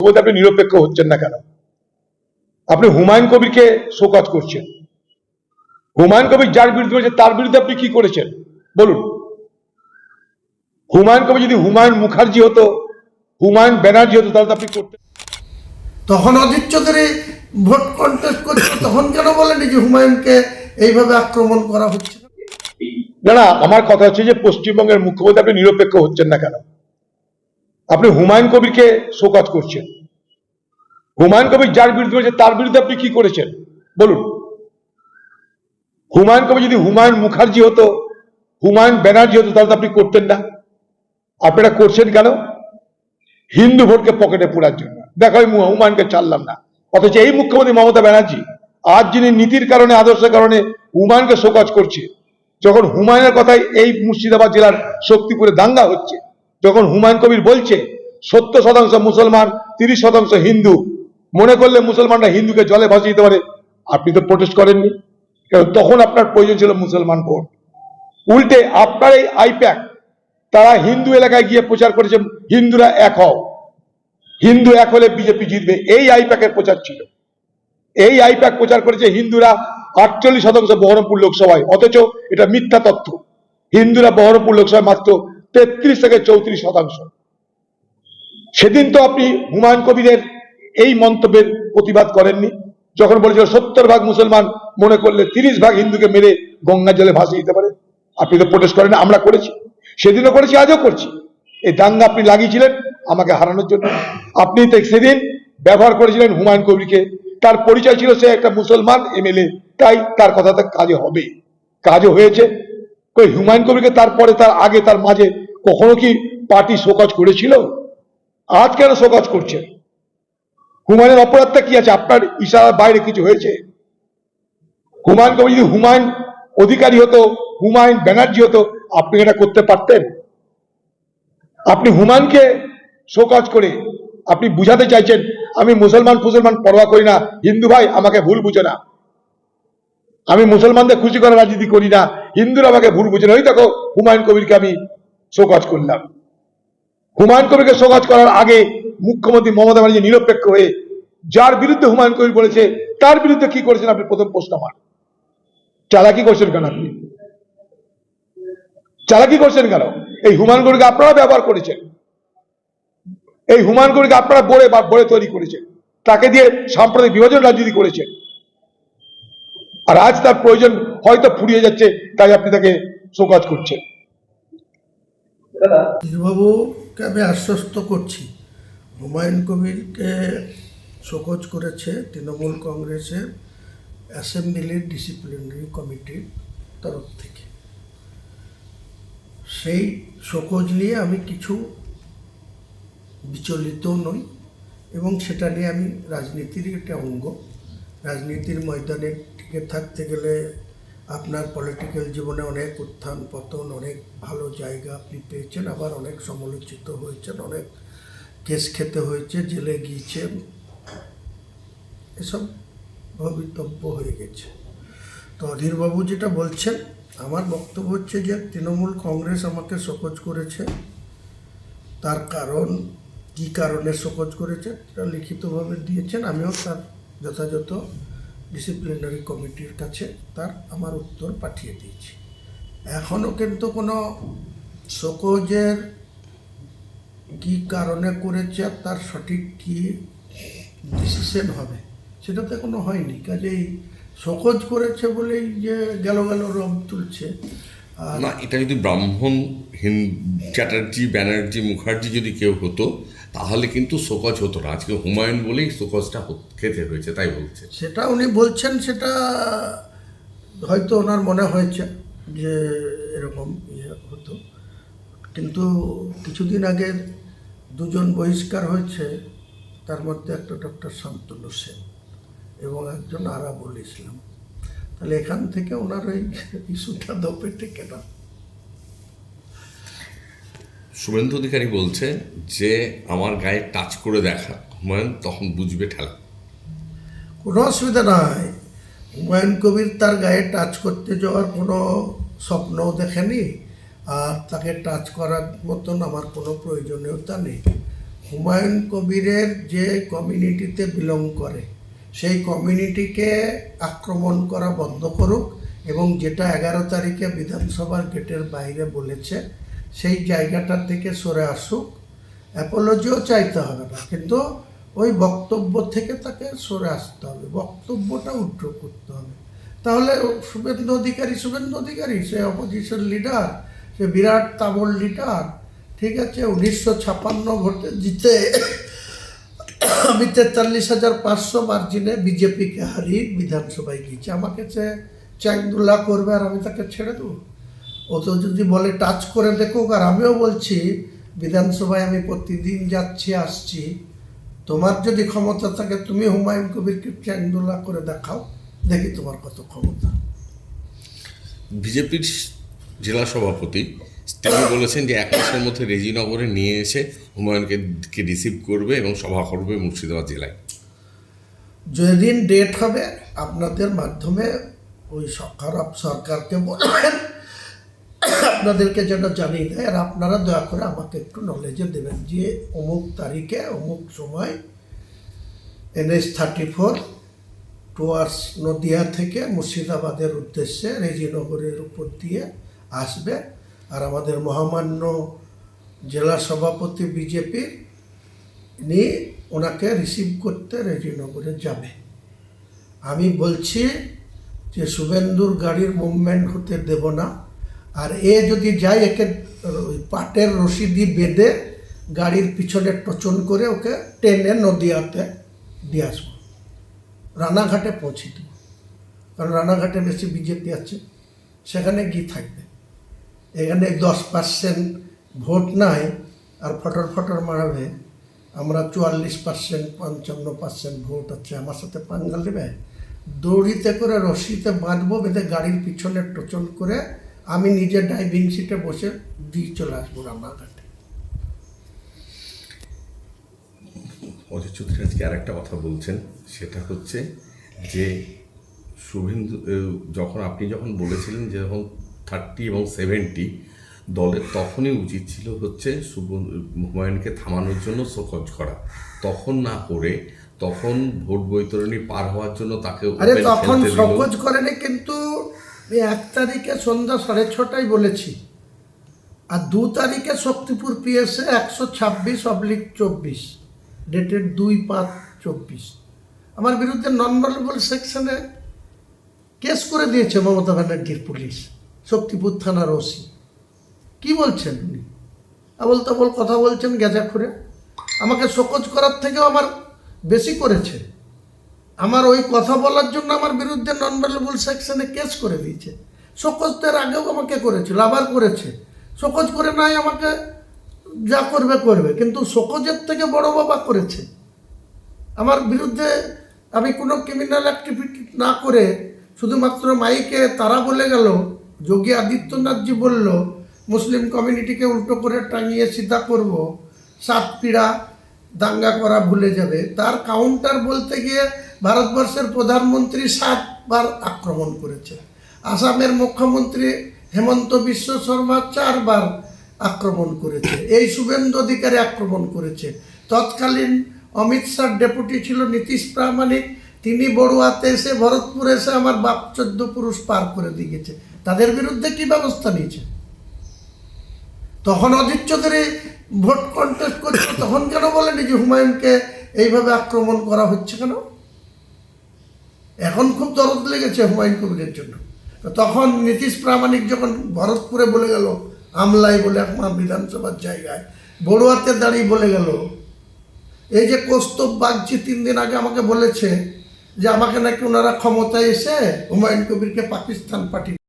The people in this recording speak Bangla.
বলতে আপনি নিরপেক্ষ হচ্ছেন না কেন? আপনি হুমায়ুন কবিরকে শোকজ করছেন। হুমায়ুন কবির যার বিরুদ্ধে হয়েছে তার বিরুদ্ধে আপনি কি করেছেন? বলুন। হুমায়ুন কবির যদি হুমায়ুন মুখার্জি হতো হুমায়ুন ব্যানার্জি হতো তাহলে আপনি করতেন। তখন অজিত চৌধুরী ভোট কন্টেস্ট করছিল তখন কেন বলেনি যে হুমায়ুনকে এইভাবে আক্রমণ করা হচ্ছে? না না আমার কথা হচ্ছে যে পশ্চিমবঙ্গের মুখ্যমন্ত্রী আপনি নিরপেক্ষ হচ্ছেন না কেন? আপনি হুমায়ুন কবিরকে শোকজ করছেন। হুমায়ুন কবির যার বিরুদ্ধে হয়েছে তার বিরুদ্ধে আপনি কি করেছেন? বলুন। হুমায়ুন কবির যদি হুমায়ুন মুখার্জি হতো, হুমায়ুন ব্যানার্জি হতো, তাহলে তো আপনি করতেন না। আপনারা করছেন কেন? হিন্দু ভোটকে পকেটে পোড়ার জন্য। দেখো আমি হুমায়ুনকে ছাড়লাম না। অথচ এই মুখ্যমন্ত্রী মমতা ব্যানার্জি, আজ যিনি নীতির কারণে, আদর্শের কারণে হুমায়ুনকে শোকজ করছে, যখন হুমায়ুনের কথাই এই মুর্শিদাবাদ জেলার শক্তিপুরে দাঙ্গা হচ্ছে যখন হুমায়ুন কবির বলছে, সত্তর শতাংশ মুসলমান, তিরিশ শতাংশ হিন্দু, মনে করলে মুসলমানরা হিন্দুকে জলে ভাসিয়ে দিতে পারে। আপনি তো প্রোটেস্ট করেননি। তখন আপনার প্রয়োজন ছিল মুসলমান ভোট। উল্টে আপনার এই আইপ্যাক, তারা হিন্দু এলাকায় গিয়ে প্রচার করেছে, হিন্দুরা এক হও। হিন্দু এক হলে বিজেপি জিতবে। এই আইপ্যাকের প্রচার ছিল। এই আইপ্যাক প্রচার করেছে হিন্দুরা আটচল্লিশ শতাংশ বহরমপুর লোকসভায়। অথচ এটা মিথ্যা তথ্য। হিন্দুরা বহরমপুর লোকসভায় মাত্র তেত্রিশ থেকে চৌত্রিশ শতাংশ। সেদিন তো আপনি হুমায়ুন কবিরের এই মন্তব্যের প্রতিবাদ করেননি, যখন বলেছিল সত্তর ভাগ মুসলমান মনে করলে তিরিশ ভাগ হিন্দুকে মেরে গঙ্গা জলে ভাসিয়ে দিতে পারে। আপনি তো প্রোটেস্ট করেন আমরা করেছি। সেদিনও করেছি, আজও করছি। এই দাঙ্গা আপনি লাগিয়েছিলেন আমাকে হারানোর জন্য। আপনি তো সেদিন ব্যবহার করেছিলেন হুমায়ুন কবিরকে। তার পরিচয় ছিল সে একটা মুসলমান এমএলএ, তাই তার কথাটা কাজে হবে। কাজও হয়েছে। কই হুমায়ুন কবিরকে তারপরে তার আগে, তার মাঝে কখনো কি পার্টি শোকজ করেছিল? আজ কেন শোকজ করছে? হুমায়ুনের অপরাধটা কি আছে? আপনার ইশারার বাইরে কিছু হয়েছে? হুমায়ুন কবির যদি হুমায়ুন অধিকারী হতো, হুমায়ুন ব্যানার্জি হতো, আপনি এটা করতে পারতেন? আপনি হুমায়ুনকে শোকজ করে আপনি বুঝাতে চাইছেন, আমি মুসলমান ফুসলমান পরোয়া করি না, হিন্দু ভাই আমাকে ভুল বুঝে না। আমি মুসলমানদের খুশি করার রাজনীতি করি না হিন্দুরা আমাকে ভুল বুঝে ওই দেখো, হুমায়ুন কবিরকে আমি শোকজ করলাম। হুমায়ুন কবিরকে শোকজ করার আগে মুখ্যমন্ত্রী মমতা ব্যানার্জি নিরপেক্ষ হয়ে, যার বিরুদ্ধে হুমায়ুন কবির বলেছে, তার বিরুদ্ধে কি করেছেন আপনি? প্রথম প্রশ্ন আমার। চালাকি করছেন কেন আপনি? চালাকি করছেন কেন? এই হুমায়ুন কবিরকে আপনারা ব্যবহার করেছেন। এই হুমায়ুন কবিরকে আপনারা বড়ে বা বড়ে তৈরি করেছেন। তাকে দিয়ে সাম্প্রদায়িক বিভাজন রাজনীতি করেছেন। আর আজ তার প্রয়োজন হয়তো ফুরিয়ে যাচ্ছে তাই আপনি তাকে শোকাজ করছেন। ধীরবাবুকে আমি আশ্বস্ত করছি? হুমায়ুন কবিরকে শোকজ করেছে তৃণমূল কংগ্রেসের অ্যাসেম্বলির ডিসিপ্লিনারি কমিটির তরফ থেকে। সেই শোকজ নিয়ে আমি কিছু বিচলিত নই এবং সেটা নিয়ে আমি রাজনীতির একটা অঙ্গ। রাজনীতির ময়দানে টিকে থাকতে গেলে আপনার পলিটিক্যাল জীবনে অনেক উত্থান পতন অনেক ভালো জায়গা আপনি পেয়েছেন, আবার অনেক সমালোচিত হয়েছেন, অনেক কেস খেতে হয়েছে, জেলে গিয়েছেন এসব ভবিতব্য হয়ে গেছে। তো অধীরবাবু যেটা বলছেন, আমার বক্তব্য হচ্ছে যে তৃণমূল কংগ্রেস আমাকে শোকজ করেছে। তার কারণ, কি কারণে শোকজ করেছে, সেটা লিখিতভাবে দিয়েছেন, আমিও তার যথাযথ ডিসিপ্লিনারি কমিটির কাছে তার আমার উত্তর পাঠিয়ে দিয়েছি। এখনও কিন্তু কোনো শোকজের কি কারণে করেছে তার সঠিক কি ডিসিশন হবে সেটা তো এখনও হয়নি। কাজেই শোকজ করেছে বলেই যে গেল গেল রব তুলছে। না, এটা যদি ব্রাহ্মণ চ্যাটার্জি, ব্যানার্জি, মুখার্জি যদি কেউ হতো তাহলে কিন্তু শোকজ হতো না। আজকে হুমায়ুন বলেই শোকজটা খেতে হয়েছে, তাই বলছে। সেটা উনি বলছেন, সেটা হয়তো ওনার মনে হয়েছে যে এরকম ইয়ে হতো। কিন্তু কিছুদিন আগে দুজন বহিষ্কার হয়েছে, তার মধ্যে একটা ডক্টর শান্তনু সেন এবং একজন আরাবুল ইসলাম। তাহলে এখান থেকে ওনার ওই ইস্যুটা দপে টেকে না শুভেন্দু অধিকারী বলছে যে, আমার গায়ে টাচ করে দেখা। হুমায়ুন তখন বুঝবে ঠেলা। কোনো অসুবিধা নাই। হুমায়ুন কবির তার গায়ে টাচ করতে যাওয়ার কোনো স্বপ্নও দেখেনি আর তাকে টাচ করার মতন আমার কোনো প্রয়োজনীয়তা নেই। হুমায়ুন কবিরের যে কমিউনিটিতে বিলং করে, সেই কমিউনিটিকে আক্রমণ করা বন্ধ করুক এবং যেটা এগারো তারিখে বিধানসভার গেটের বাইরে বলেছে সেই জায়গাটা থেকে সরে আসুক। অ্যাপোলজিও চাইতে হবে না, কিন্তু ওই বক্তব্য থেকে তাকে সরে আসতে হবে। বক্তব্যটা উল্টো করতে হবে। তাহলে শুভেন্দু অধিকারী শুভেন্দু অধিকারী, সে অপোজিশন লিডার সে বিরাট তাবল লিডার ঠিক আছে, উনিশশো ছাপান্ন ভোটে জিতে আমি তেতাল্লিশ হাজার পাঁচশো মার্জিনে বিজেপিকে হারিয়ে বিধানসভায় গিয়েছি। আমাকে সে চ্যাংদুলা করবে আর আমি তাকে ছেড়ে দেবো? ও তো যদি বলে টাচ করে দেখুক আর আমিও বলছি বিধানসভায় আমি প্রতিদিন যাচ্ছি আসছি। তোমার যদি ক্ষমতা থাকে তুমি হুমায়ুন কবিরকে চ্যাংদুলা করে দেখাও। দেখি তোমার কত ক্ষমতা। বিজেপির জেলা সভাপতি তিনি বলেছেন যে এক মাসের মধ্যে রেজিনগরে নিয়ে এসে হুমায়ুনকে কে রিসিভ করবে এবং সভা করবে মুর্শিদাবাদ জেলায়। যেদিন ডেট হবে আপনাদের মাধ্যমে ওই সরকার সরকারকে বলবেন। আপনাদেরকে যেন জানিয়ে দেয়, আর আপনারা দয়া করে আমাকে একটু নলেজে দেবেন যে অমুক তারিখে, অমুক সময় NS thirty four towards Nadia থেকে মুর্শিদাবাদের উদ্দেশ্যে রেজিনগরের উপর দিয়ে আসবে। আর আমাদের মহামান্য জেলা সভাপতি বিজেপির ইনি ওনাকে রিসিভ করতে রেজিনগরে যাবে। আমি বলছি যে শুভেন্দুর গাড়ির মুভমেন্ট হতে দেব না। আর এ যদি যায়, একে পাটের রশি দিয়ে বেঁধে গাড়ির পিছনে টচন করে ওকে টেনে নদীয়াতে দিয়ে আসব। রানাঘাটে পৌঁছে দেব। কারণ রানাঘাটে বেশি বিজেপি আছে, সেখানে গিয়ে থাকবে। এখানে দশ পার্সেন্ট ভোট নাই, আর ফটর ফটর মারাবে। আমরা চুয়াল্লিশ পার্সেন্ট, পঞ্চান্ন পার্সেন্ট ভোট আছে, আমার সাথে পাঙ্গাল দেবে দৌড়িতে করে রশিতে বাঁধবো, বেঁধে গাড়ির পিছনে টোচন করে আমি নিজের ড্রাইভিং সিটে বসে দিয়ে চলে আসব রান্নাঘাটে অজিত চৌধুরী আজকে আর একটা কথা বলছেন সেটা হচ্ছে যে শুভেন্দু যখন আপনি যখন বলেছিলেন যে যখন থার্টি এবং সেভেন্টি দলের তখনই উচিত ছিল হচ্ছে হুমায়ুনকে থামানোর জন্য শোকজ করা তখন না করে তখন ভোট বৈতরণী পার হওয়ার জন্য তাকে তখন দিল। করেনি কিন্তু এক তারিখে সন্ধ্যা সাড়ে ছটায় বলেছি। আর দু তারিখে শক্তিপুর পিএসএ একশো ছাব্বিশ অবলিক চব্বিশ, ডেটেড দুই পাঁচ চব্বিশ। আমার বিরুদ্ধে নন ভ্যালুবল সেকশনে কেস করে দিয়েছে মমতা ব্যানার্জির পুলিশ, শক্তিপুর থানার ওসি। কি বলছেন উনি? আবল তাবল কথা বলছেন গেজা করে আমাকে শোকজ করার থেকেও আমার বেশি করেছে। আমার ওই কথা বলার জন্য আমার বিরুদ্ধে নন ভ্যালুবল সেকশনে কেস করে দিয়েছে। শোকজদের আগেও আমাকে করেছিল, আবার করেছে। শোকজ করে নাই, আমাকে যা করবে করবে। কিন্তু শোকজের থেকে বড় বাবা করেছে। আমার বিরুদ্ধে আমি কোনো ক্রিমিনাল অ্যাক্টিভিটি না করে শুধুমাত্র মাইকে তারা বলে গেল, যোগী আদিত্যনাথজি বলল, মুসলিম কমিউনিটিকে উল্টো করে টাঙিয়ে সিধা করব। সাতপিড়া দাঙ্গা করা ভুলে যাবে। তার কাউন্টার বলতে গিয়ে ভারতবর্ষের প্রধানমন্ত্রী সাতবার আক্রমণ করেছে। আসামের মুখ্যমন্ত্রী হেমন্ত বিশ্ব শর্মা চারবার আক্রমণ করেছে। এই শুভেন্দু অধিকারী আক্রমণ করেছে। তৎকালীন অমিত শাহ ডেপুটি ছিল নীতিশ প্রামাণিক। তিনি বড়ুয়াতে এসে ভরতপুরে এসে আমার বাপ চোদ্দ পুরুষ পার করে দিয়ে গেছে। তাদের বিরুদ্ধে কি ব্যবস্থা নিয়েছে? তখন অজিত চৌধুরী ভোট কন্টেস্ট করছে তখন কেন বলেনি যে হুমায়ুনকে এইভাবে আক্রমণ করা হচ্ছে কেন? এখন খুব দরদ লেগেছে হুমায়ুন কবিরের জন্য। তখন নীতিশ প্রামাণিক যখন ভরতপুরে বলে গেল, আমলাই বলে আমার বিধানসভার জায়গায়, বড়ুয়াতে দাঁড়িয়ে বলে গেল, এই যে কৌস্তব বাগচি তিন দিন আগে আমাকে বলেছে যে আমাকে নাকি ওনারা ক্ষমতায় এসে হুমায়ুন কবিরকে পাকিস্তান পাঠিয়ে